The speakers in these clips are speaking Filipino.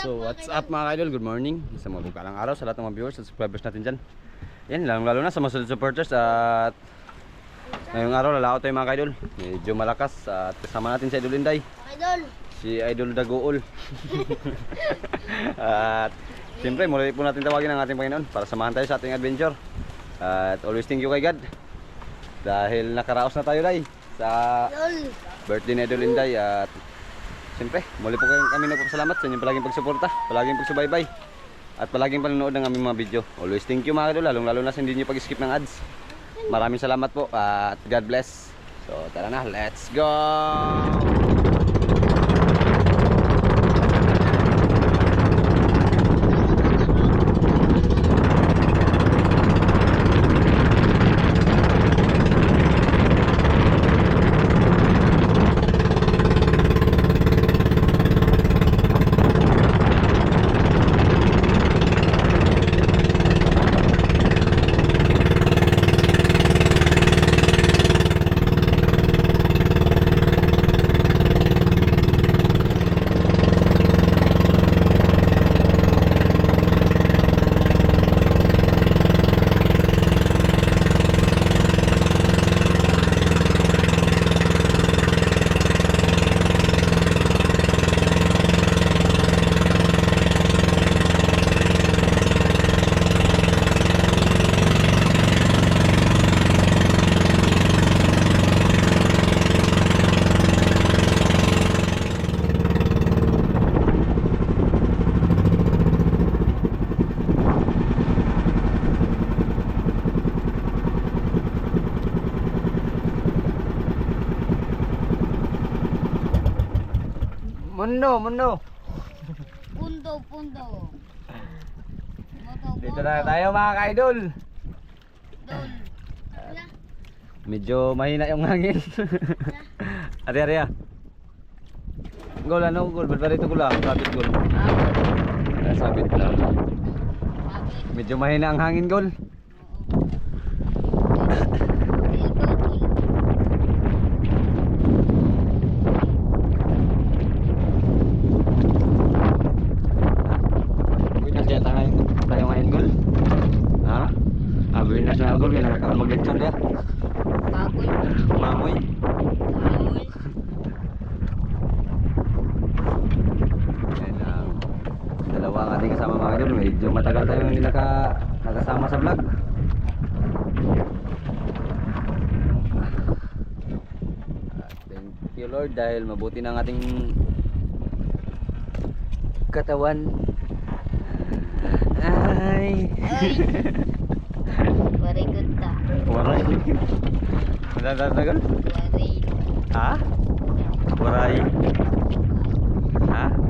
So what's up mga idol? Good morning. Sa mga bukalang araw sa lahat ng mga viewers at subscribers natin dyan. Yan, lalo, lalo na sa mga solid supporters at ngayong araw lalao tayo mga idol. Medyo malakas at kasama natin si Idol Inday, Idol. si Idol Dagool. at siyempre muli po natin tawagin ang ating Panginoon para samahan tayo sa ating adventure. At always thank you kay God. Dahil nakaraos na tayo day sa birthday ni Idol Inday at siyempre muli po kayong kami nagpapasalamat sa inyong palaging pagsuporta, palaging pagsubaybay at palaging panonood ng aming mga video. Always thank you mga idol, lalong lalo na sa hindi nyo pag-skip ng ads. Maraming salamat po at God bless. So tara na, let's go! Mundo, mundo! Pundo, pundo. Dito na tayo mga ka-idol! Idol. Wala. Medyo mahina yung hangin. Ari, ari, ah. Gol, ano? Gol, ba't ba rito gula? Sabit gol. Ah, sabit lang. Medyo mahina ang hangin, gol. Winas kaya tayo, tayo ngayon, gol. Ha? Ah, winas na gol, kaya nakakaroon mag-lecture dia. Baboy. Mamoy. Baboy. Yan ang dalawa ang ating kasama mga idol. Medyo hindi naka, nakasama sa vlog. At Thank you Lord dahil mabuti ang ating katawan. Ay. Ay. Very good ta. Waray. Madadagdagan? Very. Ha? Waray. Ha? Ah. Ah.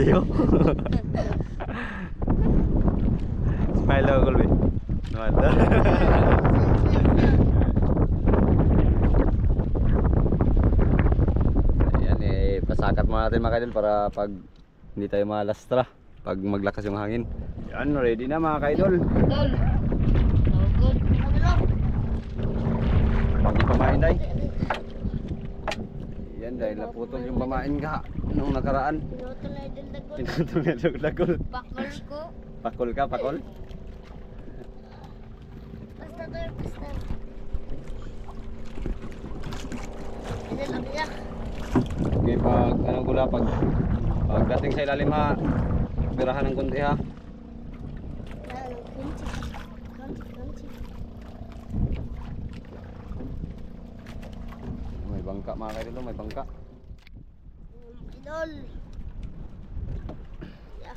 Tayo. Smile ako, Kulbi. Naman. Ayan eh, pasakat muna natin mga kaidol para pag hindi tayo malastra pag maglakas yung hangin. Yan, ready na mga kaidol. Idol. So good. Hindi pamain day. Yan dahil naputol yung pamain ka nung nakaraan. Pinutol na yung lagol. Bakal ko. Pakol ka, pakol. Basta to, basta. Idol, abiyak. Okay, pag ano gula, pag pagdating sa ilalim ha, pirahan ng kunti ha. May bangka mga kaidol, may bangka. Idol. Yeah.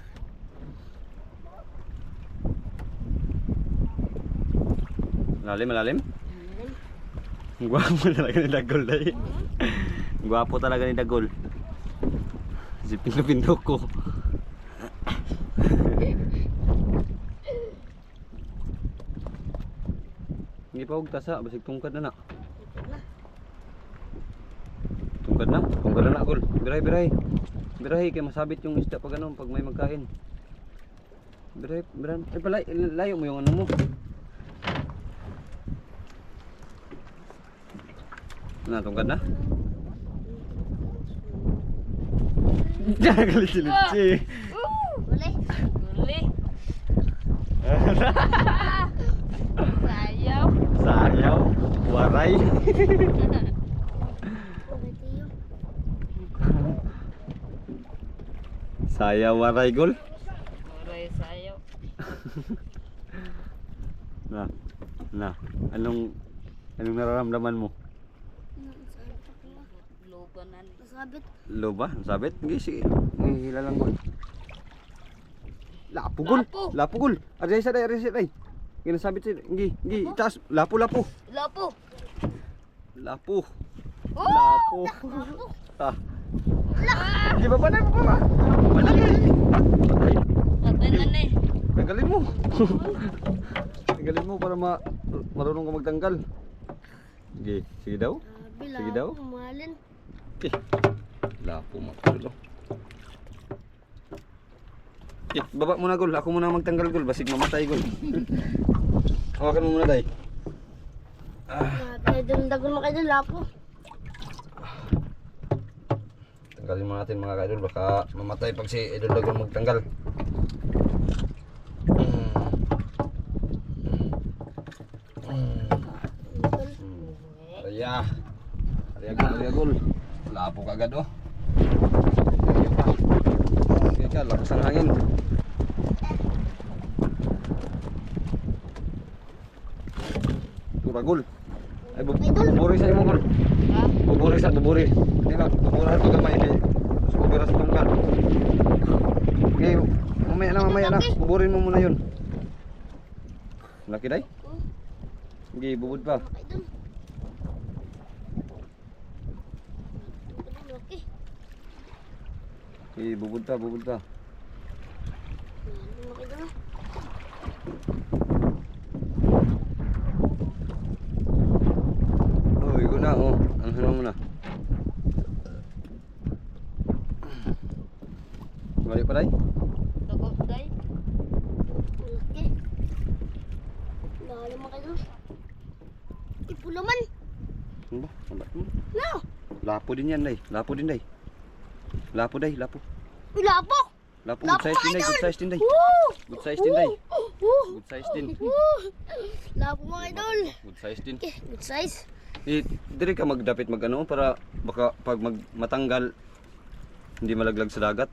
Malalim, malalim. Gwapo talaga ni Dagol day. Gwapo talaga ni Dagol. Si Pinapindok ko. Hindi pa huwag tasa, basig tungkad na na. Tungkad na? Tungkad na na, Gol. Biray, biray. Biray, kaya masabit yung isda pag ano, pag may magkain. Biray, biray. Ay, palay, layo mo yung ano mo. Na, tungkad na? Galit si Litsi. Uli. Uli. Sayaw. Sayaw. Sayaw waray gol. Uray sayaw. Na. Na. Anong anong nararamdaman mo? Nasabit ako nga. Lubanan. Nasabit. Lo ba? Ang sabit? Hindi, sige. Ang hila lang gol. Lapo gol. Lapo. Gol. Aray sa day, aray sa day. Ginasabit siya. Hindi, hindi. Itaas. Lapo, lapo. Lapo. Lapo. Oh! Lapo. Ah. Hindi ba ba na? Ba ba? Malaki. Ay, Patay na na eh. Tanggalin mo. Tanggalin mo para ma marunong ka magtanggal. Sige, sige daw. Sige daw. Mahalin. Eh, lapo makadulo. Eh, baba muna gol. Ako muna magtanggal gol. Basig mamatay gol. Hawakan mo muna day. Kaya dumdagon mo kayo dun, lapo. Tanggalin mo natin mga kaidol. Baka mamatay pag si Idol Dagon magtanggal. Mm. Mm. Idol. Mm. Arya. Arya gol, arya gol. Lapo ka agad oh. Sige ka, lakas ng hangin. Tura gol. Ay, bu buburi sa imo gol. Ha? Buburi. Hindi lang, bubura ito gamay. Kay, mas bubura sa tunggal. Okay, mamaya na, mamaya na. Buburin mo muna yun. Laki day? Hindi, bubud pa. Eh, bubud pa, bubud pa. Ano mo kayo dun? Oh, igo na, oh. Ano mo na? Balik pa day? Takot day. Laki. Dali mo kayo dun. Ipulaman. Ano ba? Ano ba? Hmm? No. Lapo din yan, day. Lapo din, day. Lapo, day. Lapo. Lapo. Lapo, good size din, day. Good size din. Woo! Good size din. Woo! Good size din. Lapo mga idol. Good size din. Okay, good size. Eh, dire ka magdapit magano para baka pag mag matanggal hindi malaglag sa dagat.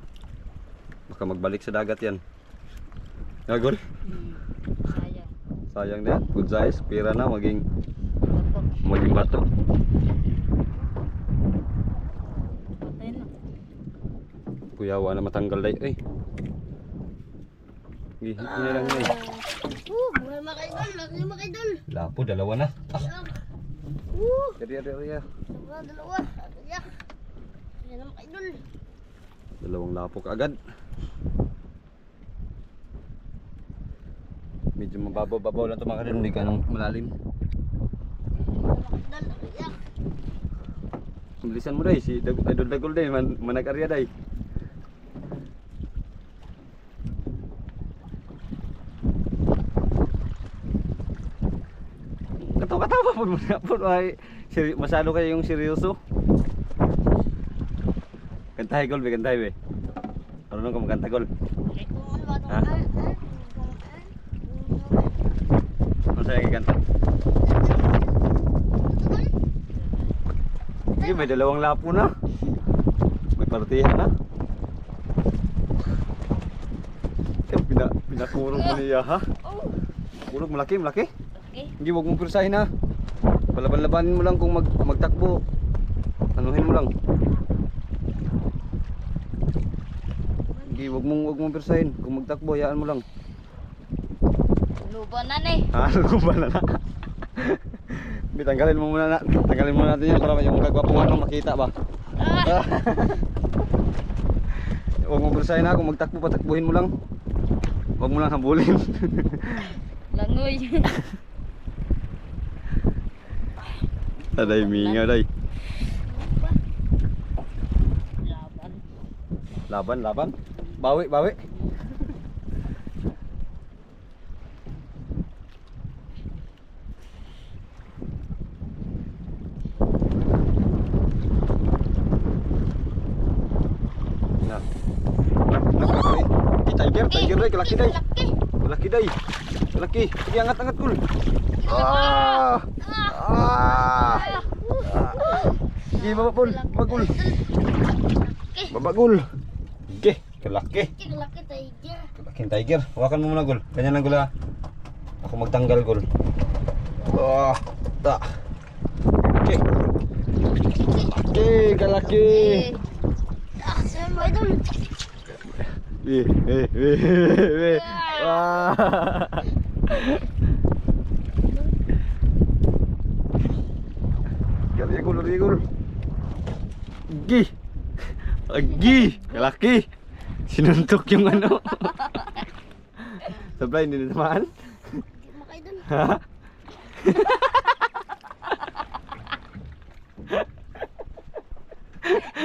Baka magbalik sa dagat yan. Nagol. Hmm. Sayang. Sayang yan. Good size. Pira na maging maging bato. Patay na. Kuyawa na matanggal day. Eh. Gihit niya lang eh. Woo! Mga mga idol. Laki mga idol. Lapo, dalawa na. Ah, Ayan. Woo! dari dari dari. Dalawa, dalawa. Ang mga idol. Dalawang lapok agad. Medyo mababaw-babaw lang ito mga hindi ka nang malalim. Ayan. Bilisan mo day, si Idol Dagol day, man, manag-arya day. Katawa-katawa po ay seri- masyado kayo yung seryoso. Kantahay gol, be kantahay be. Marunong ka magkanta gol. Ano? Ha? Ano sa'yo kikanta? Sige, may dalawang lapo na. May partihan na. Eh, pina, pinakurong mo niya ha? Oh. Kurog, malaki, malaki. Okay. Hindi, huwag mong pirsahin ha. Palaban-labanin mo lang kung mag, magtakbo. Anuhin mo lang. Hindi, huwag mong, huwag mong pirsahin. Kung magtakbo, hayaan mo lang. Lubanan eh. Ah, ba na na? Bi, tanggalin mo muna na. Tanggalin muna natin yan para yung kagwapuhan mo makita ba? Ah. Huwag mo bersahin na kung magtakbo patakbuhin mo lang. Huwag mo lang habulin. Langoy. ở đây mình ở đây laban laban bawi bawi. Nah. Nah, nah, tiger tiger deh laki deh laki deh laki pergi angkat angkat kul ah. Ah! Sige, baba, Gul. Baba, Gul. Baba, Gul. Sige, kalaki. Laki, laki tiger. Kalaking tiger. Hawakan mo muna, Gul. Ganyan lang, Gul, ha. Ako magtanggal, Gul. Ah! Ta. Okay. Okay, kalaki. Ah, saan mo idol? Eh, eh, eh, eh, eh. Gali gul. Gi. Gi. Kalaki. Sinuntok yung ano. Sablay, hindi na naman. Ha?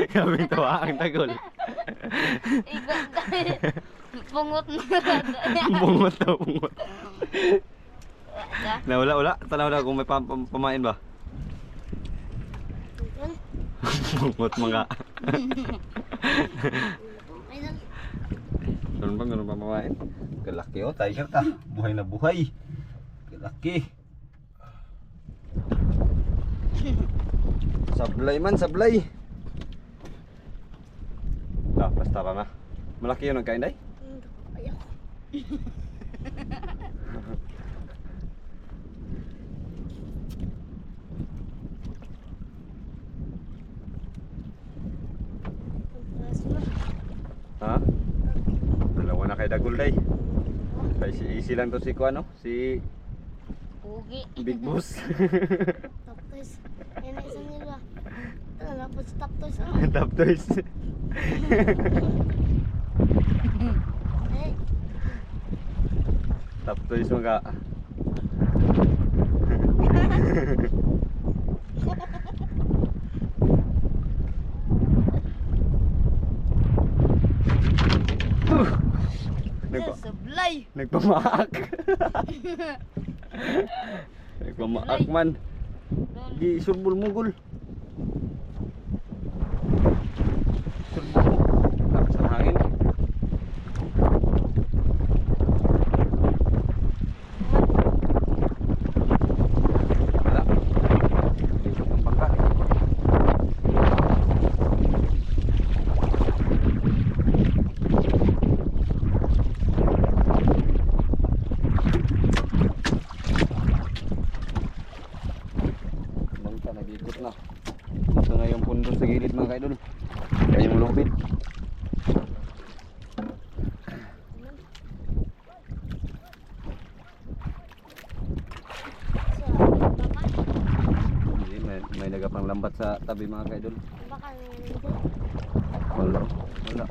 Kaming tawa ang tagol. Pungot na. bungot na bungot. Na wala wala. Tanaw na kung may pam pam- pamain ba. Bungot mga. Ganun ba? Ganun ba pamain? Kalaki oh. Tiger ka. Buhay na buhay. Kalaki. Sablay man, sablay. Ah, basta na. Malaki yun ang kain day? Ayaw. Ha? Dalawa na kay Dagol day. Si easy lang to si ko ano, si Pugi. Big Boss. Top toys. Yan ang isang nila. Na po sa top toys. Oh. Top toys. Ay, Top toys mga. Nagpa Sablay. nagpamaak. nagpamaak man. Di surbol mo gul. Surbol mo. Lakas ng hangin. Wala. Likot ng bangka. Bangka nag-ikot na. Ito na yung pundo sa gilid mga kaidol. Kaya yung lupit. sa baka. Hindi, may nagapang lambat sa tabi mga kaidol. Baka Wala. Wala.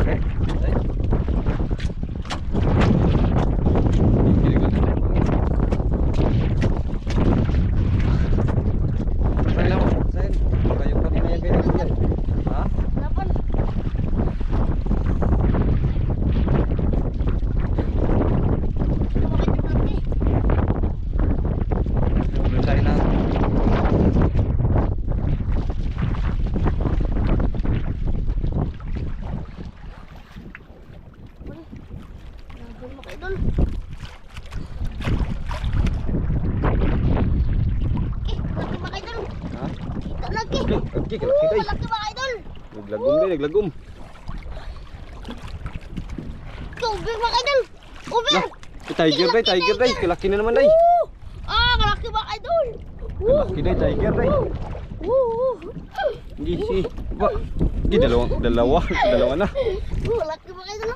Okay. Ay. Saan lang? Saan? Baka yung kanina yung ganyan yan. Ha? Lapan. Bakit yung laki? Yung sa'yo na. Laban mo kay Idol. Eh, laki ba kay Idol? Ha? Kalaki laki ba kay Idol? Naglagom day, naglagom. Tubig kay Idol? Uber! Lah, tiger day, tiger day. Kalaki na naman day. Ah, kalaki kay Idol? Kalaki day, tiger day. Hindi si. Ba? Hindi, dalawa, dalawa, dalawa na. Laki ba kay Idol?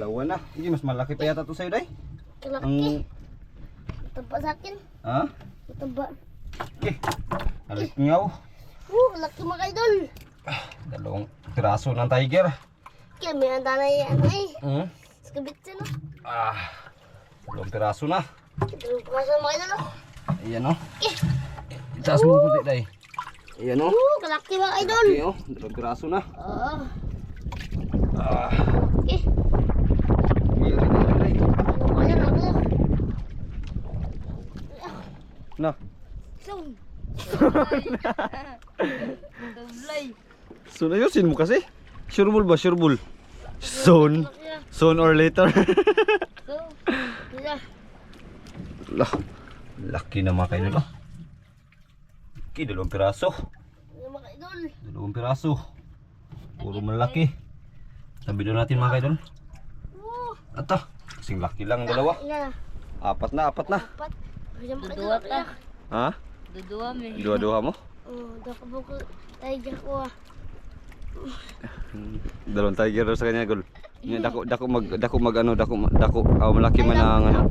Dalawa na. Hindi, mas malaki pa yata to sa'yo day. Laki. Ang, Tamba sa akin. ha? Tamba. Okay. Alit ngaw. Woo, laki ba kay Idol? Dalawang piraso ng tiger. Kaya may handa na yan eh. Hmm? Skabit siya no? Ah. Dalawang piraso na. Dalawang piraso mo kay Idol no? Ayan o. Itaas mo kunti day. Ayan o. Woo, kalaki ba kay Idol? Okay o. Dalawang piraso na. Oo. Ah. Okay. Ayan rin, ayan rin. Ayan ako. Na. Sound. Sablay. Soon ayusin mo kasi. Sure bull ba? Sure bull. Soon. Soon or later. So. Lah. Laki na mga kaidol. ah. Laki, dalawang piraso. Dalawang piraso. Puro malaki. Sabi doon natin mga kaidol. Ito. Kasing laki lang ang dalawa. Apat na, apat na. Dudua ta. Ha? Dudua mi. Dua-dua mo? Oh, dako buko. Tiger ko ah. Dalawang tiger daw sa kanya, gol. Nya dako dako mag dako mag ano dako dako ah, malaki man ang ano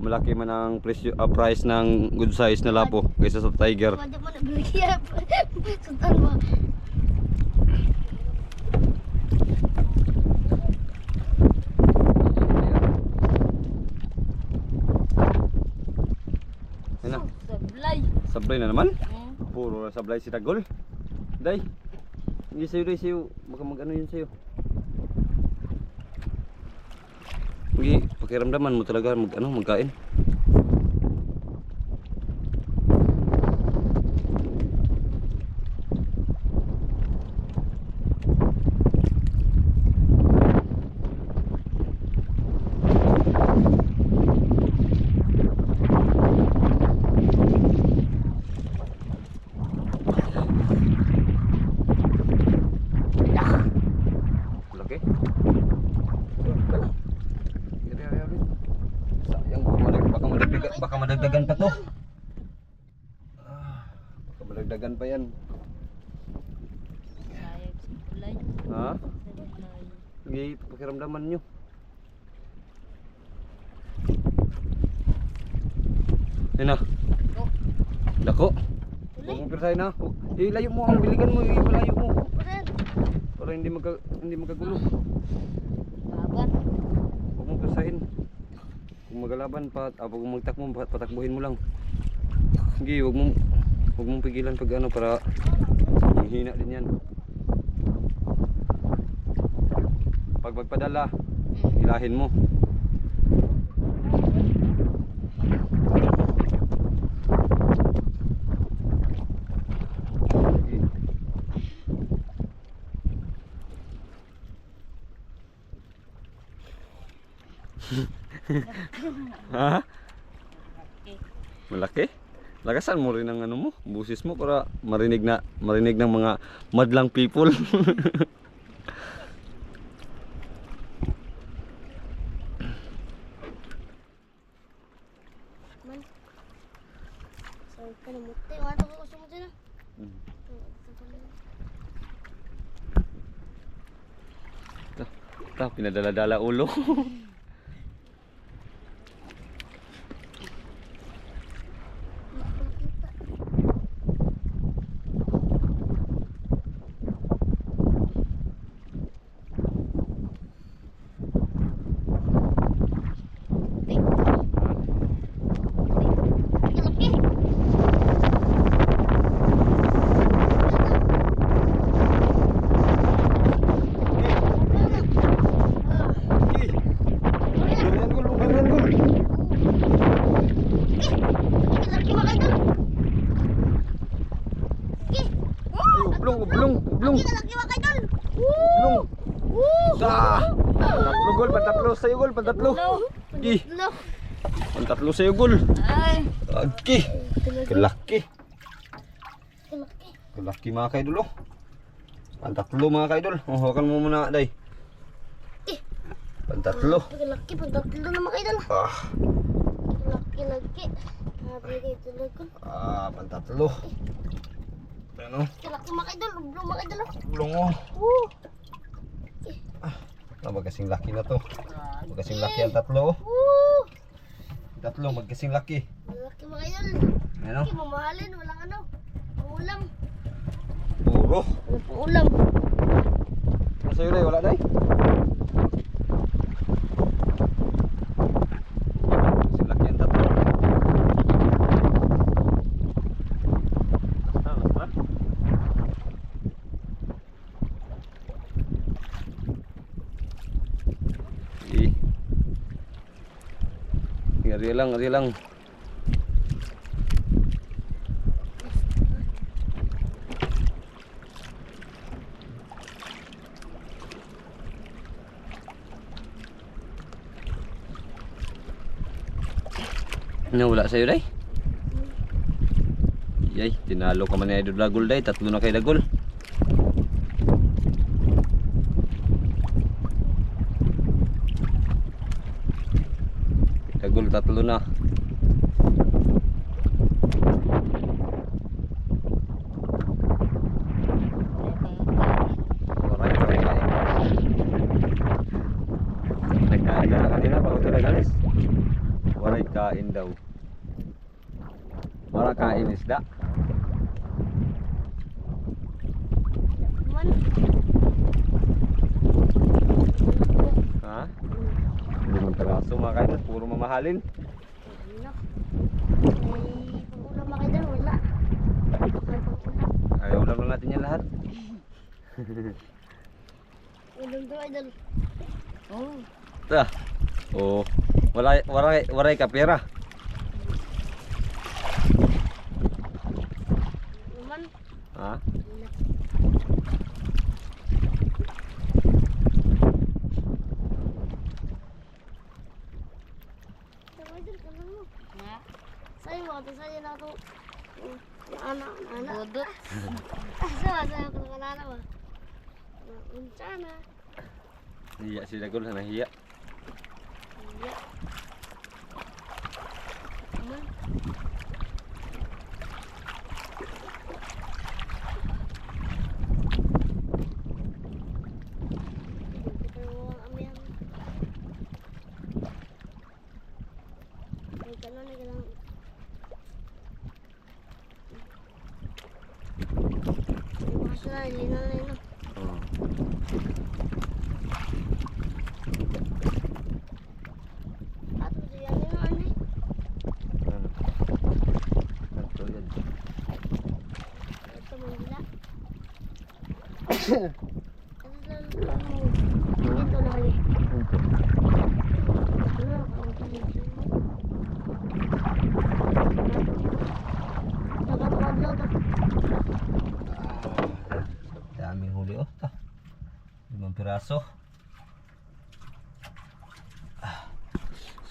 malaki man ang presyo ah, price ng good size na lapo kaysa sa tiger. Na. Sablay. Sablay na naman. Hmm. Puro na sablay si Tagol. Day. Hindi sa'yo, day sa'yo. Baka mag ano yun sa'yo. Hindi, pakiramdaman mo talaga mag ano, magkain. Sayang, baka madag- baka madagdagan, baka madagdagan pa to. Ah, Baka madagdagan pa yan. Ha? Hindi, pakiramdaman nyo. Yan na. Dako. Huwag mong na. Eh, layo mo ang biligan mo. Eh, malayo mo. Para hindi magka, hindi magkagulo. baban. Huwag mong pirsahin. Kung magalaban pa, ah, kung magtakbo, pat- patakbuhin mo lang. Sige, huwag mong, huwag mong pigilan pag ano, para hina din yan. Pag magpadala, ilahin mo. Ha? Malaki? Lakasan mo rin ang ano mo, busis mo para marinig na marinig ng mga madlang people. Man. So, kanamuti. Wala ko gusto mo dyan ah. Mm. Oh, ito pala. Ta, pinadala-dala ulo. Laki. Ganyan gul, ganyan gul. Laki mga idol. Ay, ublong, ublong, ublong, Laki mga idol. ublong. Woo! Sa! Pantatlo gol, pantatlo. Gi, Lo. pantatlo sa'yo gol. Ay. Agi, kalaki. Laki. Kalaki mga kaidol oh. Pantatlo mga kaidol. Oh, hawakan mo muna, day. Pantatlo. Laki. Pantatlo na mga idol. Ah, Laki, laki. Ah, pantatlo. Ano? Laki mga idol. Ublong mga idol. Ublong oh. Ah, magkasing laki na to. Magkasing laki ang tatlo oh. Tatlo, magkasing laki. Laki mga idol. Ano? Laki mamahalin. Walang ano. Ulam. Puro. Ulam. Nasa iyo, day? Wala, day? Magkasing lang, adi lang. Ano Nawala sa'yo, day? Hmm. Yay, tinalo ka man ni Idol Lagol, day. Tatlo na kay Lagol. Ayaw lang lang natin yan lahat. To, idol. Oh, Ta. Oh. Wala waray waray ka pera. Man. Ha? Mo. ito Anak, anak. Budot. Sawa, sa'yo ako ng anak mo. Unsa na. Hiya si Dagol na hiya. Iya. Man. Carolina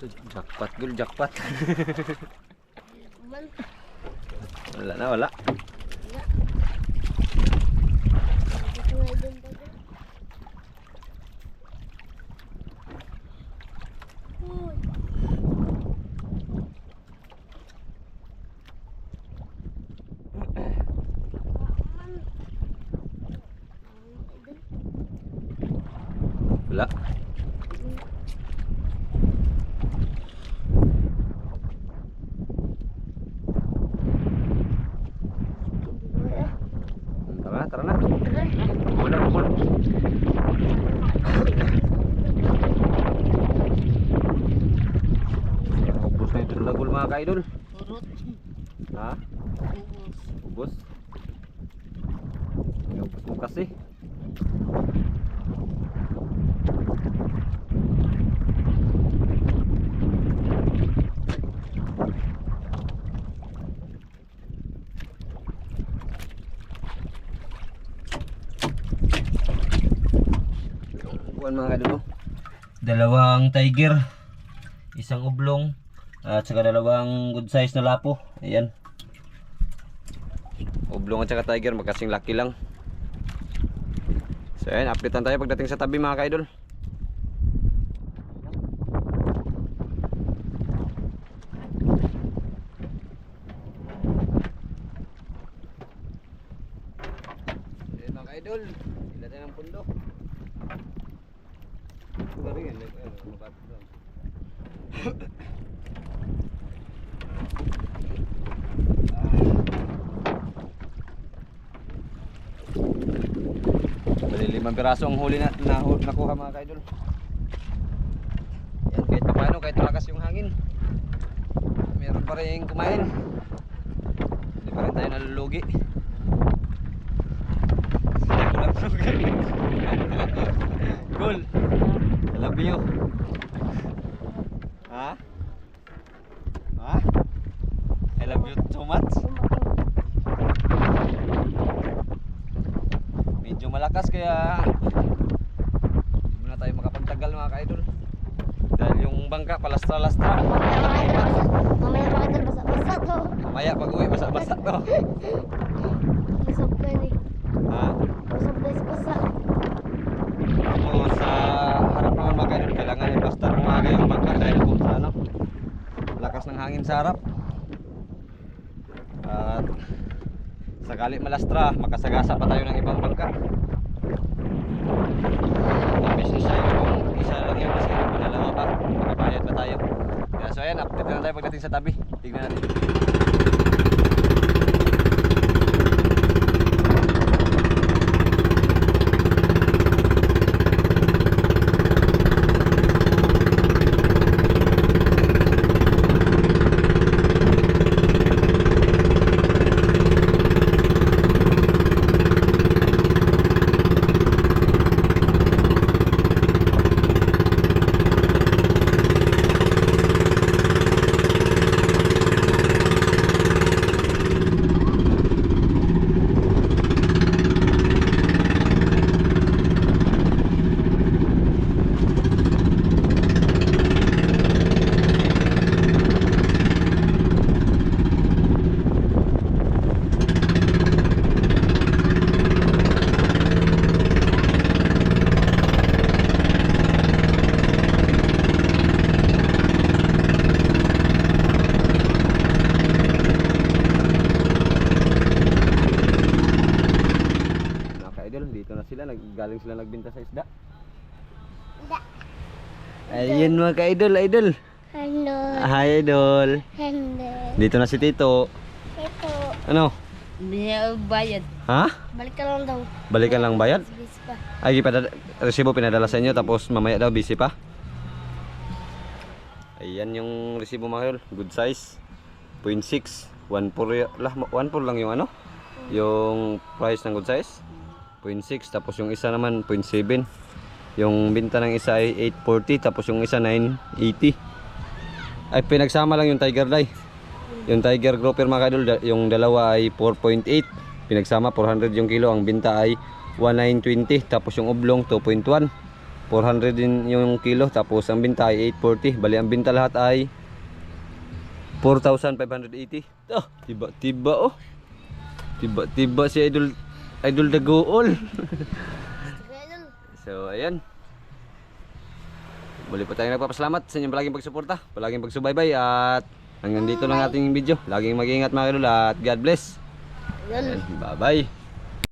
So, jackpot gul, jackpot. Wala na. Wala. Dito nga idol pa to. Uy. Man. Idol. Wala. Tara na, tara na. Wala, wala. Ubus na ito lagol mga ka-idol. Urot. Ha? Ubus. Ubus. Ubus mo kasi. Buwan mga kadolo. Dalawang tiger, isang oblong, at saka dalawang good size na lapo. Ayan. Oblong at saka tiger, magkasing laki lang. So ayan, updatean tayo pagdating sa tabi mga ka-idol. Ayan mga ka-idol, sila tayo ng pundo. Galing yan, like, ano, mabato lang. Bali limang piraso ang huli na, na nakuha mga kaidol. Yan, kahit pa paano, kahit malakas yung hangin. Meron pa rin kumain. Hindi pa rin tayo nalulugi. I love you. Ha? Ha? I love you so much. Medyo malakas kaya hindi muna tayo makapagtagal mga ka-idol. Dahil yung bangka palastra-lastra. Mamaya mga idol, basa-basa to. Mamaya pag uwi, basa-basa to. Usap ka ni. Ha? Usap basa-basa. Tapos sa harap naman mga idol, kailangan i-plaster mo mga yung bangka dahil po sa ano, lakas ng hangin sa harap. At sakali malastra, makasagasa pa tayo ng ibang bangka. Imbis na siya yung isa lang yun, kasi yung dalawa pa, makabayad pa tayo. Kaya so ayan, update na tayo pagdating sa tabi. Tignan natin. Mga ka-idol, dito na sila, naggaling sila nagbinta sa isda. Isda. Ayun mga ka-idol, idol. Hello. Hi idol. Hello. Dito na si Tito. Ito. Ano? Bayad. Ha? Balik ka lang daw. Balikan lang bayad? Sige, pa. Ay, ipada resibo pinadala sa inyo tapos mamaya daw busy pa. Ayan yung resibo mga idol, good size. 0.6, 1 lah 1 lang yung ano? Yung price ng good size. 0.6 tapos yung isa naman 0.7. Yung binta ng isa ay 840 tapos yung isa 980. Ay pinagsama lang yung Tiger Dye. Yung Tiger Grouper mga kadol, yung dalawa ay 4.8. Pinagsama 400 yung kilo, ang binta ay 1920 tapos yung oblong 2.1. 400 din yung kilo tapos ang binta ay 840. Bali ang binta lahat ay 4,580. Oh, tiba tiba oh. Tiba tiba si Idol Idol Dagool. So ayan. Muli po tayong nagpapasalamat sa inyong palaging pagsuporta, palaging pagsubaybay at hanggang dito lang ating video. Laging mag-ingat mga idol at God bless. Idol. Bye bye.